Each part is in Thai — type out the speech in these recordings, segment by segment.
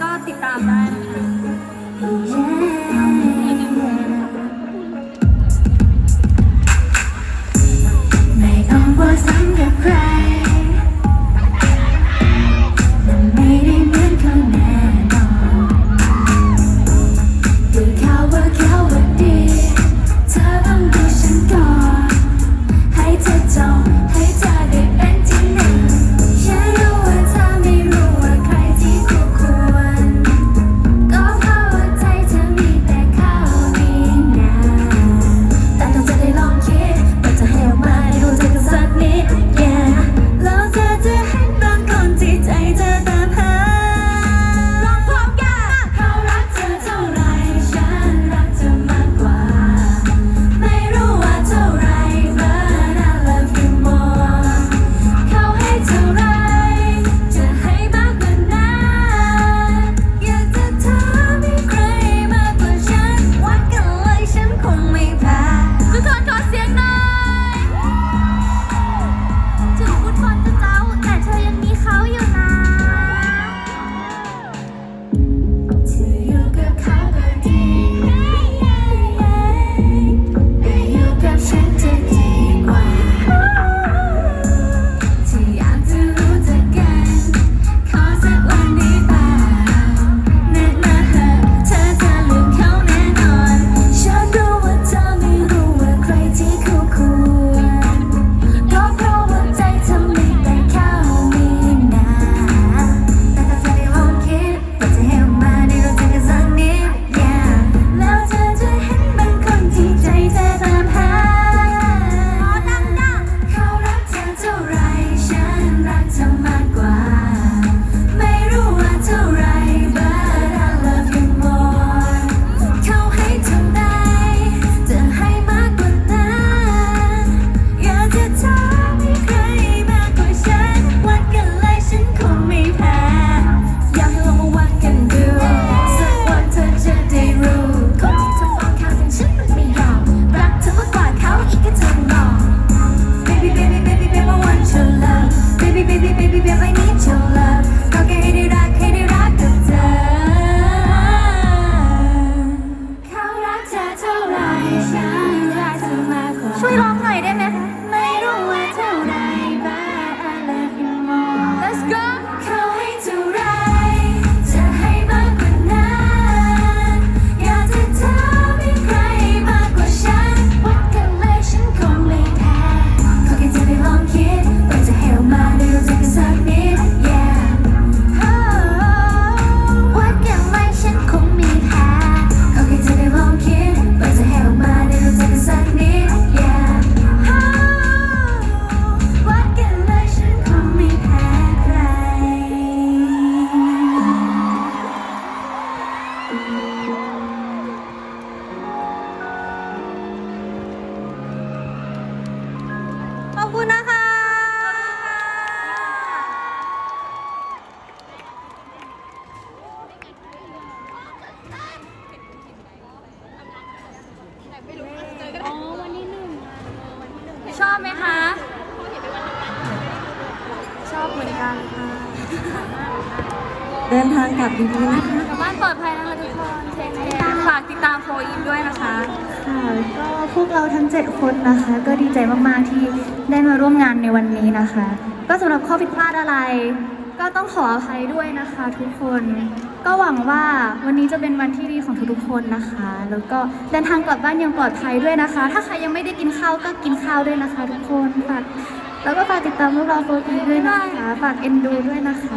ก็ติดตามได้นะคะ ช่วยร้อง ชอบไหมคะ ชอบเหมือนกันค่ะเดินทางกลับดีๆนะคะกลับบ้านปลอดภัยนะคะทุกคนเทคแคร์ฝากติดตามโฟอีฟด้วยนะคะ ค่ะก็พวกเราทั้ง 7 คนนะคะ ก็ดีใจมากๆที่ได้มาร่วมงานในวันนี้นะคะ ก็สำหรับข้อผิดพลาดอะไร ก็ต้องขออภัยด้วยนะคะทุกคน ก็หวังว่าวันนี้จะเป็นวันที่ดีของทุกๆคนนะคะ แล้วก็เดินทางกลับบ้านอยังปลอดภัยด้วยนะคะ ถ้าใครยังไม่ได้กินข้าวก็กินข้าวด้วยนะคะ ทุกคนฝากแล้วก็ฝากติดตามพวกเราโฟร์ทีด้วยนะคะฝากเอ็นดูด้วยนะคะ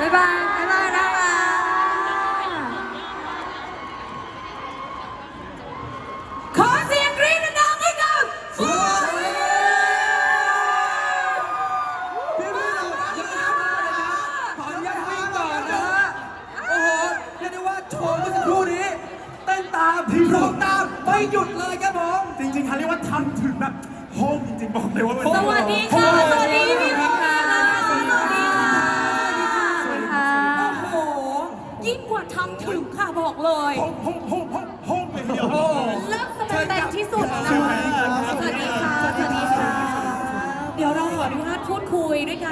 บ๊ายบาย ที่สุร้อดงตามไม่หยุดเลยครับผมจริงๆเขาเรียกว่าทำถึงแบบโฮมจริงๆบอกเลยว่ามันสวัสดีค่ะ สวัสดีพี่ค่ะสวัสดีค่ะสวัสดีค่ะโอ้โห ยิ่งกว่าทำถึงค่ะบอกเลย โฮมโฮมโฮมโฮมโฮมเลยทีเดียว เลิกแสดงเต็มที่สุดนะสวัสดีค่ะ สวัสดีค่ะ เดี๋ยวเราขออนุญาตพูดคุยด้วยกัน